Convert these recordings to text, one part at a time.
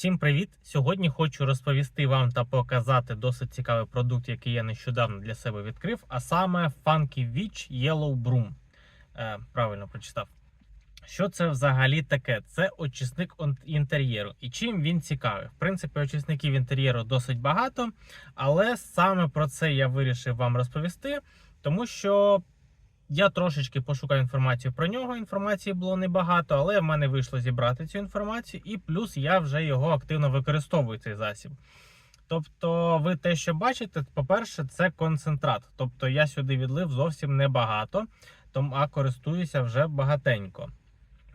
Всім привіт! Сьогодні хочу розповісти вам та показати досить цікавий продукт, який я нещодавно для себе відкрив, а саме Funky Witch Yellow Broom. Е, правильно прочитав. Що це взагалі таке? Це очисник інтер'єру. І чим він цікавий? В принципі, очисників інтер'єру досить багато, але саме про це я вирішив вам розповісти, тому що я трошечки пошукав інформацію про нього. Інформації було небагато, але в мене вийшло зібрати цю інформацію, і плюс я вже його активно використовую цей засіб. Тобто, ви те, що бачите, по-перше, це концентрат. Тобто я сюди відлив зовсім небагато, а користуюся вже багатенько.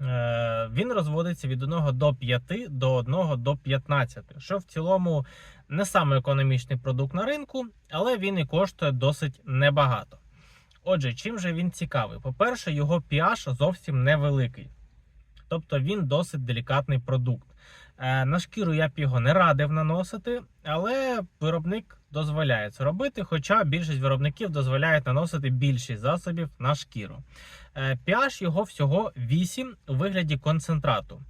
Е, він розводиться від 1 до 5 до 1 до 15, що в цілому не саме економічний продукт на ринку, але він і коштує досить небагато. Отже, чим же він цікавий? По-перше, його pH зовсім невеликий. Тобто він досить делікатний продукт. Е, на шкіру я б його не радив наносити, але виробник дозволяє це робити, хоча більшість виробників дозволяють наносити більшість засобів на шкіру. Е, pH його всього 8 у вигляді концентрату.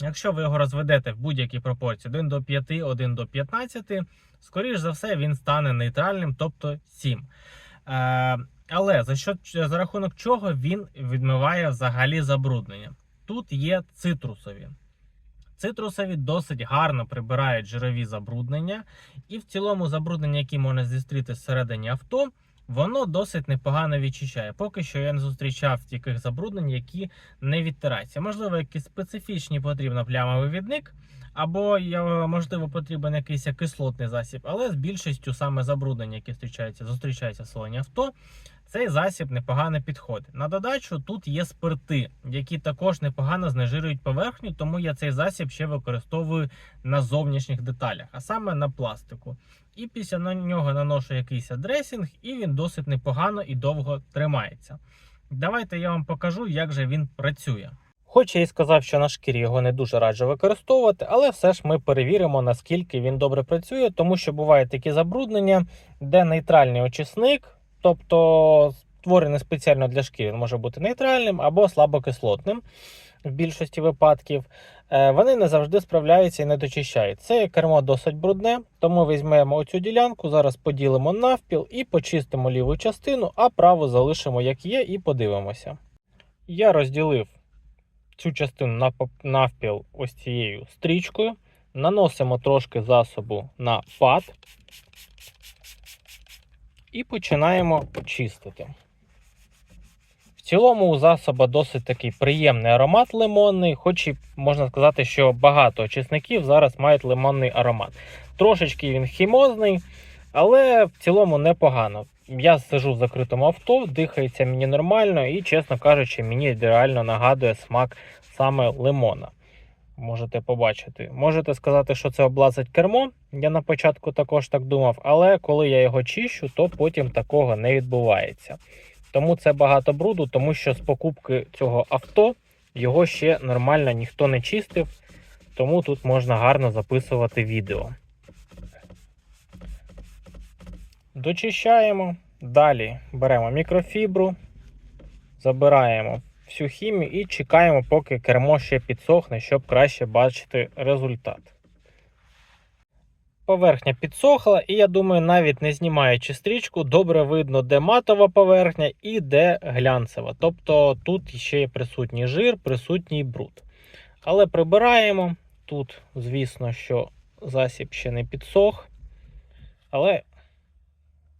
Якщо ви його розведете в будь-якій пропорції 1 до 5, 1 до 15, скоріш за все він стане нейтральним, тобто 7. Але за що за рахунок чого він відмиває взагалі забруднення? Тут є цитрусові. Цитрусові досить гарно прибирають жирові забруднення, і в цілому забруднення, які можна зустріти всередині авто, воно досить непогано відчищає. Поки що я не зустрічав таких забруднень, які не відтираються. Можливо, якийсь специфічний потрібно плямовий відник, або можливо потрібен якийсь кислотний засіб, але з більшістю саме забруднення, які зустрічаються, зустрічаються в салоні авто, цей засіб непогано підходить. На додачу тут є спирти, які також непогано знежирюють поверхню, тому я цей засіб ще використовую на зовнішніх деталях, а саме на пластику. І після на нього наношу якийсь дресінг, і він досить непогано і довго тримається. Давайте я вам покажу, як же він працює. Хоч я і сказав, що на шкірі його не дуже раджу використовувати, але все ж ми перевіримо, наскільки він добре працює, тому що бувають такі забруднення, де нейтральний очисник, тобто створений спеціально для шкіри, він може бути нейтральним або слабокислотним в більшості випадків. Е, Вони не завжди справляються і не дочищають. Це кермо досить брудне, тому візьмемо оцю ділянку, зараз поділимо навпіл і почистимо ліву частину, а праву залишимо як є, і подивимося. Я розділив цю частину на навпіл ось цією стрічкою. Наносимо трошки засобу на фат і починаємо чистити. В цілому у засоба досить такий приємний аромат лимонний, хоч і можна сказати, що багато очисників зараз мають лимонний аромат. Трошечки він хімозний, але в цілому непогано. Я сижу в закритому авто, дихається мені нормально і, чесно кажучи, мені реально нагадує смак саме лимона. Можете побачити. Можете сказати, що це облазить кермо. Я на початку також так думав, але коли я його чищу, то потім такого не відбувається. Тому це багато бруду, тому що з покупки цього авто його ще нормально ніхто не чистив, тому тут можна гарно записувати відео. Дочищаємо. Далі беремо мікрофібру, забираємо всю хімію і чекаємо, поки кермо ще підсохне, щоб краще бачити результат. Поверхня підсохла, і я думаю, навіть не знімаючи стрічку, добре видно, де матова поверхня і де глянцева. Тобто тут ще є присутній жир, присутній бруд. Але прибираємо. Тут, звісно, що засіб ще не підсох, але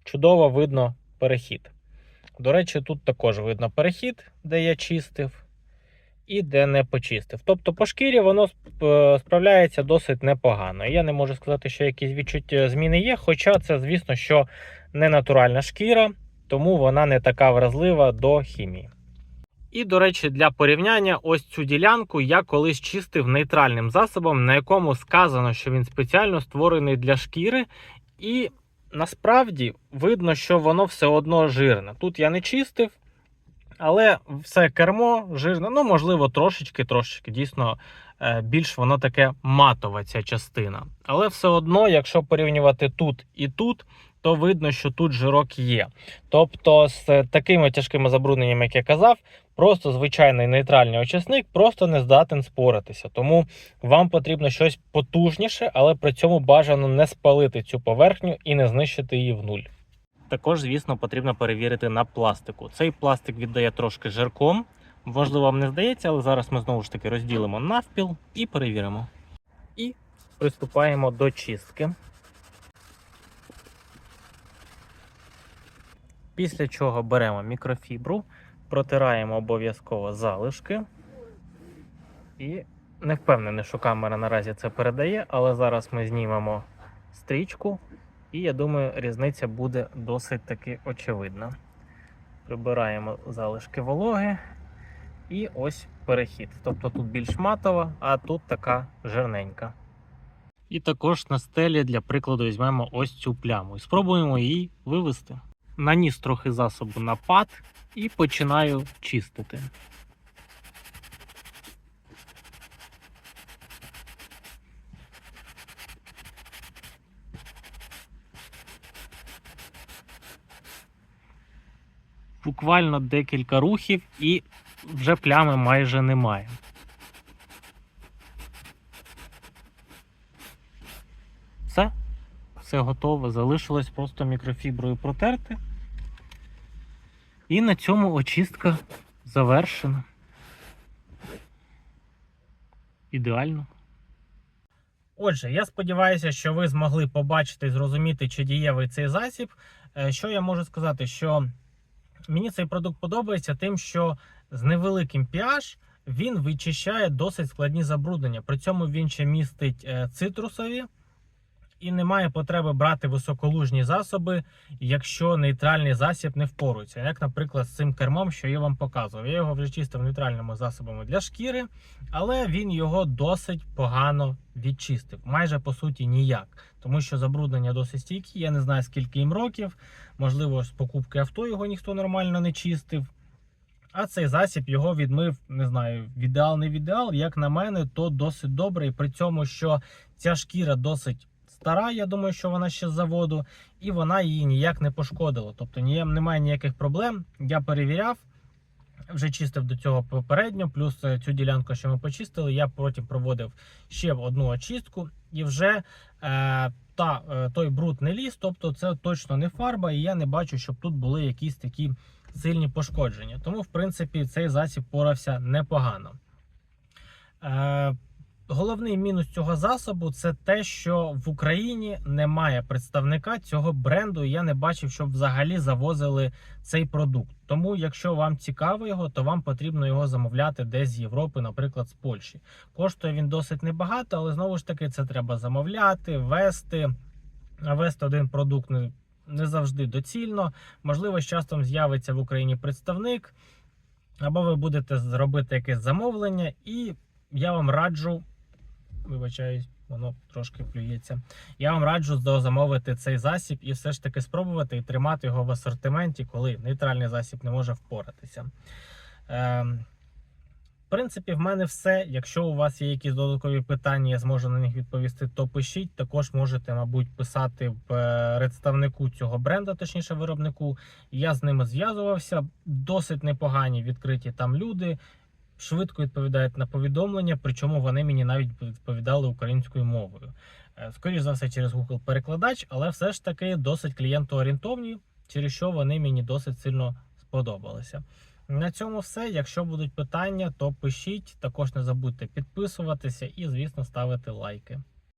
чудово видно перехід. До речі, тут також видно перехід, де я чистив, і де не почистив. Тобто по шкірі воно справляється досить непогано. Я не можу сказати, що якісь відчуття зміни є, хоча це, звісно, що не натуральна шкіра, тому вона не така вразлива до хімії. І, до речі, для порівняння, ось цю ділянку я колись чистив нейтральним засобом, на якому сказано, що він спеціально створений для шкіри. І насправді видно, що воно все одно жирне. Тут я не чистив, але все кермо жирне. Ну, можливо, трошечки, трошечки. Дійсно, е, більш воно таке матова ця частина. Але все одно, якщо порівнювати тут і тут, то видно, що тут жирок є. Тобто, з такими тяжкими забрудненнями, як я казав, Просто звичайний нейтральний очисник просто не здатен споратися. Тому вам потрібно щось потужніше, але при цьому бажано не спалити цю поверхню і не знищити її в нуль. Також, звісно, потрібно перевірити на пластику. Цей пластик віддає трошки жирком. Можливо, вам не здається, але зараз ми знову ж таки розділимо навпіл і перевіримо. І приступаємо до чистки. Після чого беремо мікрофібру, протираємо обов'язково залишки. І не впевнений, що камера наразі це передає, але зараз ми знімемо стрічку, і я думаю, різниця буде досить таки очевидна. Прибираємо залишки вологи. І ось перехід. Тобто тут більш матова, а тут така жирненька. І також на стелі для прикладу візьмемо ось цю пляму і спробуємо її вивести. Наніс трохи засобу на пад і починаю чистити. Буквально декілька рухів і вже плями майже немає. Все, все готово. Залишилось просто мікрофіброю протерти. І на цьому очистка завершена. Ідеально. Отже, я сподіваюся, що ви змогли побачити і зрозуміти, чи дієвий цей засіб. Е, Що я можу сказати, що мені цей продукт подобається тим, що з невеликим pH він вичищає досить складні забруднення. При цьому він ще містить е, цитрусові і немає потреби брати високолужні засоби, якщо нейтральний засіб не впорується. Як, наприклад, з цим кермом, що я вам показував. Я його вже чистив нейтральними засобами для шкіри, але він його досить погано відчистив. Майже по суті ніяк. Тому що забруднення досить стійкі. Я не знаю, скільки їм років. Можливо, з покупки авто його ніхто нормально не чистив. А цей засіб його відмив, не знаю, в ідеал не в ідеал. Як на мене, то досить добре. І при цьому, що ця шкіра досить стара, я думаю, що вона ще з заводу, і вона її ніяк не пошкодила. Тобто немає ніяких проблем. Я перевіряв, вже чистив до цього попередньо, плюс е, цю ділянку, що ми почистили, я потім проводив ще одну очистку, і вже е, та, е, той бруд не ліз, тобто це точно не фарба, і я не бачу, щоб тут були якісь такі сильні пошкодження. Тому, в принципі, цей засіб порався непогано. Е, Головний мінус цього засобу це те, що в Україні немає представника цього бренду. і Я не бачив, щоб взагалі завозили цей продукт. Тому, якщо вам цікаво його, то вам потрібно його замовляти десь з Європи, наприклад, з Польщі. Коштує він досить небагато, але знову ж таки це треба замовляти, вести. Вести один продукт не, не завжди доцільно. Можливо, з часом з'явиться в Україні представник, або ви будете зробити якесь замовлення, і я вам раджу вибачаюсь, воно трошки плюється. Я вам раджу замовити цей засіб і все ж таки спробувати і тримати його в асортименті, коли нейтральний засіб не може впоратися. Ем, в принципі, в мене все. Якщо у вас є якісь додаткові питання, я зможу на них відповісти, то пишіть. Також можете, мабуть, писати е, представнику цього бренду, точніше виробнику. Я з ними зв'язувався. Досить непогані відкриті там люди швидко відповідають на повідомлення, причому вони мені навіть відповідали українською мовою. Е, Скоріше за все, через Google перекладач, але все ж таки досить клієнтоорієнтовні, через що вони мені досить сильно сподобалися. На цьому все. Якщо будуть питання, то пишіть. Також не забудьте підписуватися і, звісно, ставити лайки.